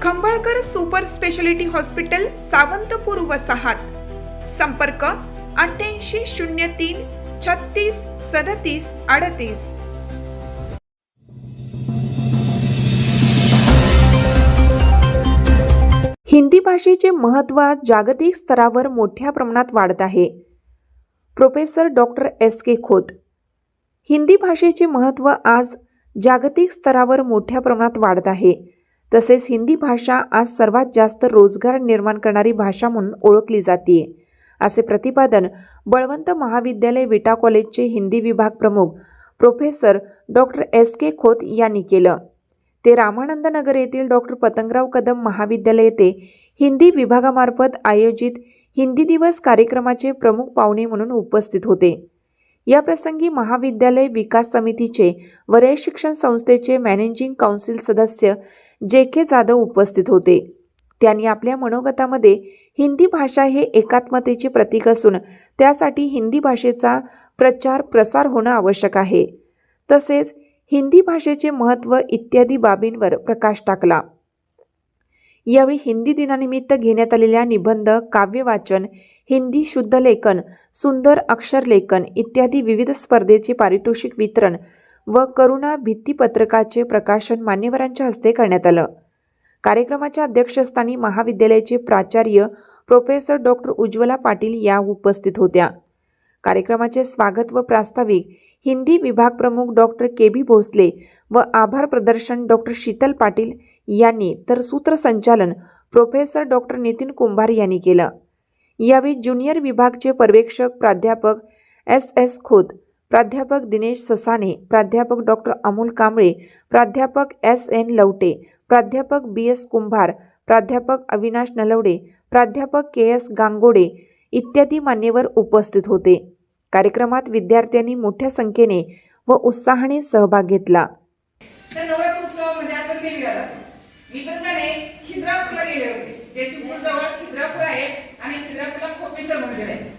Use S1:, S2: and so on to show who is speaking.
S1: Khambalkar super speciality hospital Sawantpur वसाहात. संपर्क अठ्ठ्याऐंशी शून्य तीन छत्तीस सदतीस अडतीस. हिंदी भाषेचे महत्त्व जागतिक स्तरावर मोठ्या प्रमाणात वाढत आहे. Professor doctor S K Khot. Hindi भाषेचे महत्त्व आज जागतिक स्तरावर मोठ्या प्रमाणात वाढत आहे. तसेच हिंदी भाषा आज सर्वात जास्त रोजगार निर्माण करणारी भाषा म्हणून ओळखली जाते असे प्रतिपादन बळवंत महाविद्यालय विटा कॉलेजचे हिंदी विभाग प्रमुख professor doctor S K Khot यांनी केलं. ते रामानंद नगर येथील डॉक्टर पतंगराव कदम महाविद्यालय येथे हिंदी विभागामार्फत आयोजित हिंदी दिवस कार्यक्रमाचे प्रमुख पाहुणे म्हणून उपस्थित होते. या प्रसंगी महाविद्यालय विकास समितीचे वरय शिक्षण संस्थेचे मॅनेजिंग काउन्सिल सदस्य जे के जाधव उपस्थित होते. त्यांनी आपल्या मनोगतामध्ये हिंदी भाषा हे एकात्मतेचे प्रतीक असून त्यासाठी हिंदी भाषेचा प्रचार प्रसार होणं आवश्यक आहे. तसेच हिंदी भाषेचे महत्त्व इत्यादी बाबींवर प्रकाश टाकला. यावेळी हिंदी दिनानिमित्त घेण्यात आलेल्या निबंध काव्यवाचन हिंदी शुद्ध लेखन सुंदर अक्षरलेखन इत्यादी विविध स्पर्धेचे पारितोषिक वितरण व करुणा भित्तीपत्रकाचे प्रकाशन मान्यवरांच्या हस्ते करण्यात आलं. कार्यक्रमाच्या अध्यक्षस्थानी महाविद्यालयाचे प्राचार्य प्रोफेसर डॉक्टर उज्ज्वला पाटील या उपस्थित होत्या. कार्यक्रमाचे स्वागत व प्रास्ताविक हिंदी विभाग प्रमुख डॉक्टर के बी भोसले व आभार प्रदर्शन डॉक्टर शीतल पाटील यांनी तर सूत्रसंचालन प्रोफेसर डॉक्टर नितीन कुंभार यांनी केलं. यावेळी ज्युनियर विभागचे पर्यवेक्षक प्राध्यापक एस एस खोत प्राध्यापक दिनेश ससाने प्राध्यापक डॉक्टर अमोल कांबळे प्राध्यापक एस एन लवटे प्राध्यापक बी एस कुंभार प्राध्यापक अविनाश नलवडे प्राध्यापक के एस गांगोडे इत्यादी मान्यवर उपस्थित होते. कार्यक्रमात विद्यार्थ्यांनी मोठ्या संख्येने व उत्साहाने सहभाग घेतला.
S2: मी पण का खिद्रापूरला गेले होते. जयसिंगपूर जवळ खिद्रापूर आहे आणि खिद्रापूरला खोपेश्वर मंदिर आहे.